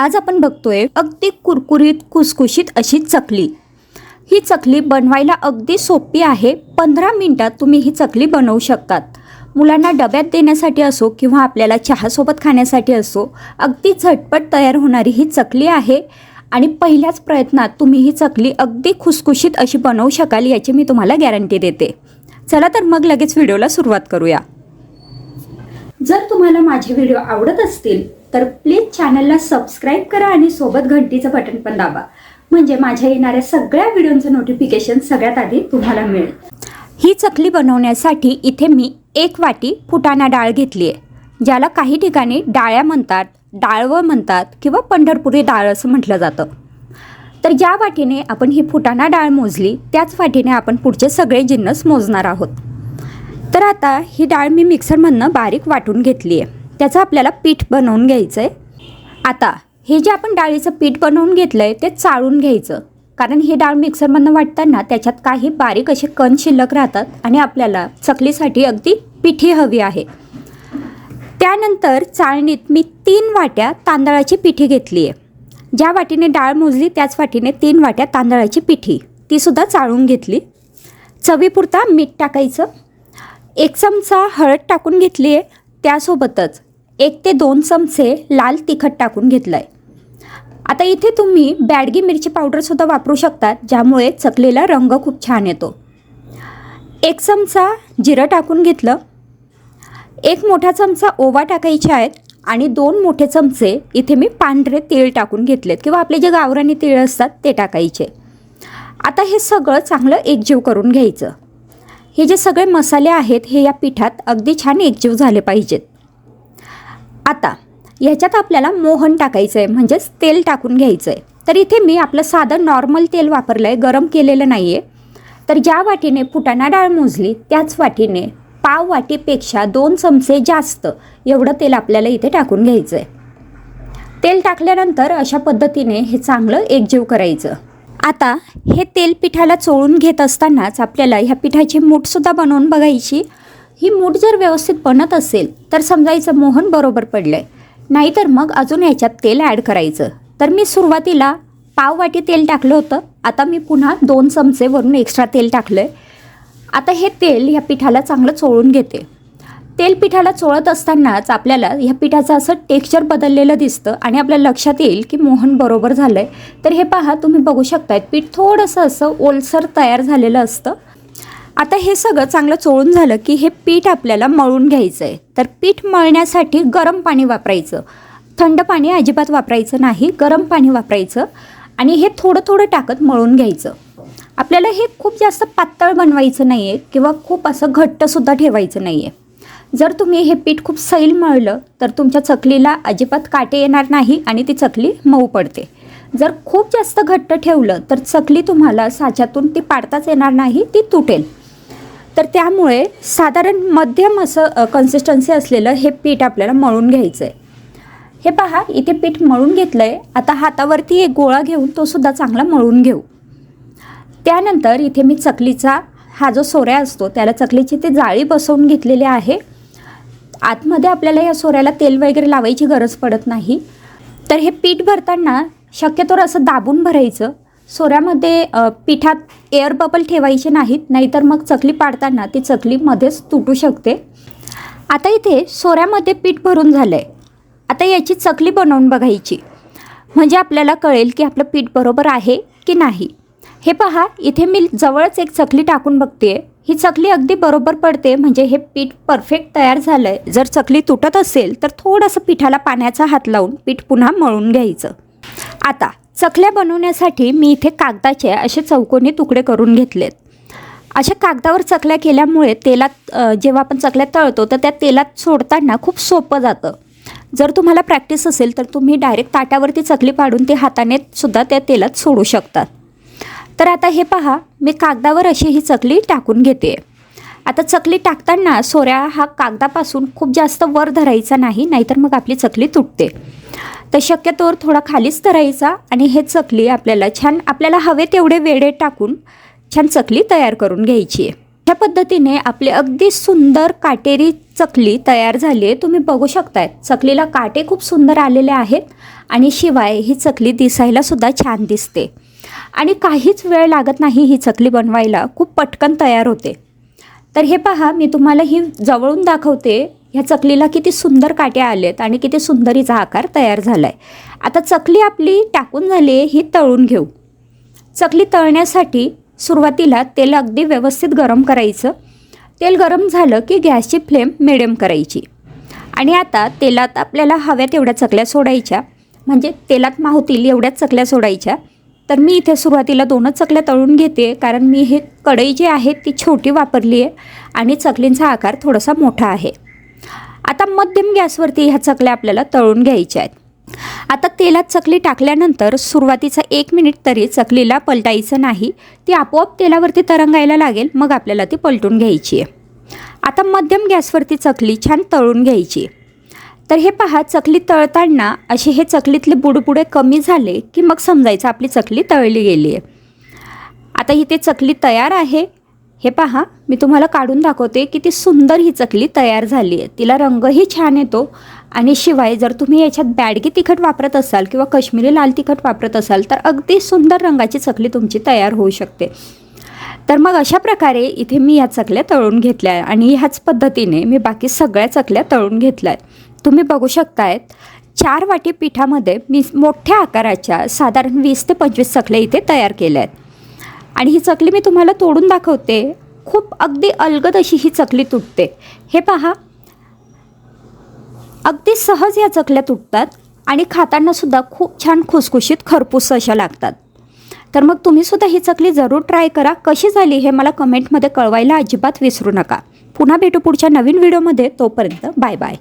आज आपण बघतोय अगदी कुरकुरीत कुसकुशीत अशी चकली. ही चकली बनवायला अगदी सोपी आहे. पंधरा मिनटात तुम्ही ही चकली बनवू शकतात. मुलांना डब्यात देण्यासाठी असो किंवा आपल्याला चहासोबत खाण्यासाठी असो अगदी झटपट तयार होणारी ही चकली आहे. आणि पहिल्याच प्रयत्नात तुम्ही ही चकली अगदी खुसखुशीत अशी बनवू शकाल याची मी तुम्हाला गॅरंटी देते. चला तर मग लगेच व्हिडिओला सुरुवात करूया. जर तुम्हाला माझे व्हिडिओ आवडत असतील तर प्लीज चॅनलला सबस्क्राईब करा आणि सोबत घंटीचं बटन पण दाबा. म्हणजे माझ्या येणाऱ्या सगळ्या व्हिडिओचं नोटिफिकेशन सगळ्यात आधी तुम्हाला मिळेल. ही चकली बनवण्यासाठी इथे मी एक वाटी फुटाणा डाळ घेतली आहे ज्याला काही ठिकाणी डाळ्या म्हणतात डाळवं म्हणतात किंवा पंढरपुरी डाळ असं म्हटलं जातं. तर ज्या वाटीने आपण ही फुटाणा डाळ मोजली त्याच वाटीने आपण पुढचे सगळे जिन्नस मोजणार आहोत. तर आता ही डाळ मी मिक्सरमधनं बारीक वाटून घेतली आहे. त्याचं आपल्याला पीठ बनवून घ्यायचं आहे आता हे जे आपण डाळीचं पीठ बनवून घेतलं आहे ते चाळून घ्यायचं. कारण ही डाळ मिक्सरमधनं वाटताना त्याच्यात काही बारीक असे कण शिल्लक राहतात आणि आपल्याला चकलीसाठी अगदी पिठी हवी आहे. त्यानंतर चाळणीत मी तीन वाट्या तांदळाची पिठी घेतली आहे ज्या वाटीने डाळ मोजली त्याच वाटीने तीन वाट्या तांदळाची पिठी. तीसुद्धा चाळून घेतली. चवीपुरता मीठ टाकायचं. एक चमचा हळद टाकून घेतली आहे त्यासोबतच एक ते दोन चमचे लाल तिखट टाकून घेतलं आहे आता इथे तुम्ही बॅडगी मिरची पावडरसुद्धा वापरू शकतात ज्यामुळे चकलेला रंग खूप छान येतो. एक चमचा जिरं टाकून घेतलं. एक मोठा चमचा ओवा टाकायचे आहेत आणि दोन मोठे चमचे इथे मी पांढरे तीळ टाकून घेतलेत किंवा आपले जे गावरानी तीळ असतात ते टाकायचे. आता हे सगळं चांगलं एकजीव करून घ्यायचं. हे जे सगळे मसाले आहेत हे या पिठात अगदी छान एकजीव झाले पाहिजेत. आता ह्याच्यात आपल्याला मोहन टाकायचं आहे म्हणजेच तेल टाकून घ्यायचं आहे तर इथे मी आपलं साधं नॉर्मल तेल वापरलं आहे गरम केलेलं नाही आहे तर ज्या वाटीने फुटाणा डाळ मोजली त्याच वाटीने पाव वाटीपेक्षा दोन चमचे जास्त एवढं तेल आपल्याला इथे टाकून घ्यायचं आहे तेल टाकल्यानंतर अशा पद्धतीने हे चांगलं एकजीव करायचं. आता हे तेल पिठाला चोळून घेत असतानाच आपल्याला ह्या पिठाची मूठसुद्धा बनवून बघायची ही मूठ जर व्यवस्थित बनत असेल तर समजायचं मोहन बरोबर पडलं आहे नाहीतर मग अजून ह्याच्यात तेल ॲड करायचं. तर मी सुरुवातीला पाव वाटी तेल टाकलं होतं. आता मी पुन्हा दोन चमचे वरून एक्स्ट्रा तेल टाकलं आहे आता हे तेल ह्या पिठाला चांगलं चोळून घेते. तेल पिठाला चोळत असतानाच आपल्याला ह्या पिठाचं असं टेक्स्चर बदललेलं दिसतं आणि आपल्या लक्षात येईल की मोहन बरोबर झालं आहे तर हे पहा तुम्ही बघू शकताय पीठ थोडंसं असं ओलसर तयार झालेलं असतं. आता हे सगळं चांगलं चोळून झालं की हे पीठ आपल्याला मळून घ्यायचं आहे तर पीठ मळण्यासाठी गरम पाणी वापरायचं. थंड पाणी अजिबात वापरायचं नाही गरम पाणी वापरायचं आणि हे थोडं थोडं टाकत मळून घ्यायचं. आपल्याला हे खूप जास्त पातळ बनवायचं नाही आहे किंवा खूप असं घट्टसुद्धा ठेवायचं नाही आहे जर तुम्ही हे पीठ खूप सैल मळलं तर तुमच्या चकलीला अजिबात काटे येणार नाही आणि ती चकली मऊ पडते. जर खूप जास्त घट्ट ठेवलं तर चकली तुम्हाला साच्यातून ती पाडताच येणार नाही ती तुटेल. तर त्यामुळे साधारण मध्यम असं कन्सिस्टन्सी असलेलं हे पीठ आपल्याला मळून घ्यायचं आहे हे पहा इथे पीठ मळून घेतलं आहे आता हातावरती एक गोळा घेऊन तो सुद्धा चांगला मळून घेऊ. त्यानंतर इथे मी चकलीचा हा जो सोऱ्या असतो त्याला चकलीची ते जाळी बसवून घेतलेली आहे. आतमध्ये आपल्याला या सोऱ्याला तेल वगैरे लावायची गरज पडत नाही. तर हे पीठ भरताना शक्यतोवर असं दाबून भरायचं. सोऱ्यामध्ये पिठात एअर बबल ठेवायचे नाहीत नाहीतर मग चकली पाडताना ती चकली मध्येच तुटू शकते. आता इथे सोऱ्यामध्ये पीठ भरून झालं आहे आता याची चकली बनवून बघायची. म्हणजे आपल्याला कळेल की आपलं पीठ बरोबर आहे की नाही. हे पहा इथे मी जवळच एक चकली टाकून बघते ही चकली अगदी बरोबर पडते म्हणजे हे पीठ परफेक्ट तयार झालं आहे जर चकली तुटत असेल तर थोडंसं पिठाला पाण्याचा हात लावून पीठ पुन्हा मळून घ्यायचं. आता चकल्या बनवण्यासाठी मी इथे कागदाचे असे चौकोनी तुकडे करून घेतलेत. अशा कागदावर चकल्या केल्यामुळे तेलात जेव्हा आपण चकल्या तळतो तर त्या तेलात सोडताना खूप सोपं जातं. जर तुम्हाला प्रॅक्टिस असेल तर तुम्ही डायरेक्ट ताटावरती चकली पाडून ते हाताने सुद्धा त्या तेलात सोडू शकतात तर आता हे पहा मी कागदावर अशी ही चकली टाकून घेते आता चकली टाकताना सोऱ्या हा कागदापासून खूप जास्त वर धरायचा नाही नाहीतर मग आपली चकली तुटते. तर शक्यतोवर थोडा खालीच धरायचा आणि हे चकली आपल्याला छान आपल्याला हवे तेवढे वेडे टाकून छान चकली तयार करून घ्यायची आहे. अशा पद्धतीने आपली अगदी सुंदर काटेरी चकली तयार झाली आहे. तुम्ही बघू शकताय चकलीला काटे खूप सुंदर आलेले आहेत आणि शिवाय ही चकली दिसायला सुद्धा छान दिसते. आणि काहीच वेळ लागत नाही ही चकली बनवायला. खूप पटकन तयार होते. तर हे पहा मी तुम्हाला ही जवळून दाखवते. ह्या चकलीला किती सुंदर काट्या आलेत आणि किती सुंदरीचा आकार तयार झाला आहे आता चकली आपली टाकून झाली आहे ही तळून घेऊ. चकली तळण्यासाठी सुरुवातीला तेल अगदी व्यवस्थित गरम करायचं. तेल गरम झालं की गॅसची फ्लेम मिडियम करायची. आणि आता तेलात आपल्याला हव्या तेवढ्या चकल्या सोडायच्या. म्हणजे तेलात मावतील एवढ्याच चकल्या सोडायच्या. तर मी इथे सुरुवातीला दोनच चकल्या तळून घेते कारण मी हे कढई जी आहे ती छोटी वापरली आहे आणि चकलींचा आकार थोडासा मोठा आहे. आता मध्यम गॅसवरती ह्या चकल्या आपल्याला तळून घ्यायच्या आहेत. आता तेलात चकली टाकल्यानंतर सुरुवातीचा एक मिनिट तरी चकलीला पलटायचं नाही ती आपोआप तेलावरती तरंगायला लागेल मग आपल्याला ती पलटून घ्यायची आहे. आता मध्यम गॅसवरती चकली छान तळून घ्यायची आहे. तर हे पहा चकली तळताना असे हे चकलीतले बुडबुडे कमी झाले की मग समजायचं आपली चकली तळली गेली आहे आता इथे चकली तयार आहे. हे पहा मी तुम्हाला काढून दाखवते किती सुंदर ही चकली तयार झाली आहे तिला रंगही छान येतो आणि शिवाय जर तुम्ही याच्यात बॅडगी तिखट वापरत असाल किंवा कश्मीरी लाल तिखट वापरत असाल तर अगदी सुंदर रंगाची चकली तुमची तयार होऊ शकते. तर मग अशा प्रकारे इथे मी ह्या चकल्या तळून घेतल्या आहे आणि ह्याच पद्धतीने मी बाकी सगळ्या चकल्या तळून घेतल्या. आहेत तुम्ही बघू शकतायत चार वाटी पिठामध्ये मी मोठ्या आकाराच्या साधारण वीस ते पंचवीस चकल्या इथे तयार केल्या आहेत. आणि ही चकली मी तुम्हाला तोडून दाखवते. खूप अगदी अलगद अशी ही चकली तुटते. हे पहा. अगदी सहज या चकल्या तुटतात आणि खातानासुद्धा खूप छान खुसखुशीत खरपूस अशा लागतात. तर मग तुम्हीसुद्धा ही चकली जरूर ट्राय करा. कशी झाली हे मला कमेंटमध्ये कळवायला अजिबात विसरू नका. पुन्हा भेटू पुढच्या नवीन व्हिडिओमध्ये. तोपर्यंत बाय बाय.